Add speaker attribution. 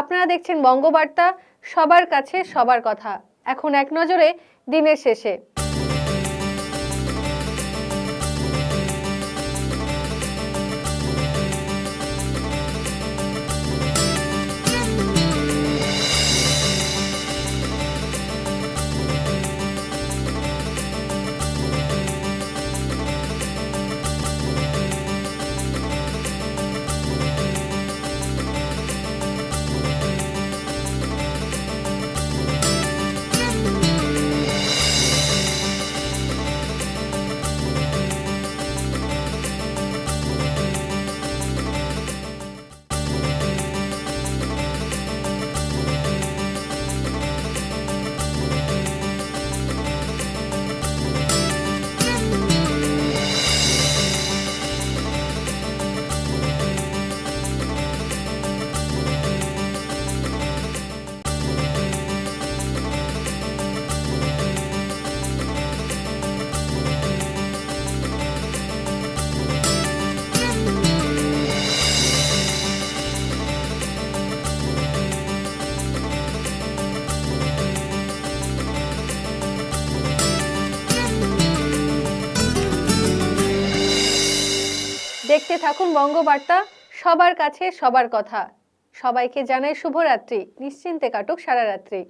Speaker 1: আপনারা দেখছেন বঙ্গবার্তা সবার কাছে সবার কথা। এখন এক নজরে দিনের শেষে। দেখতে থাকুন বঙ্গবার্তা সবার কাছে সবার কথা। সবাইকে জানাই শুভরাত্রি নিশ্চিন্তে কাটুক সারা রাত্রি।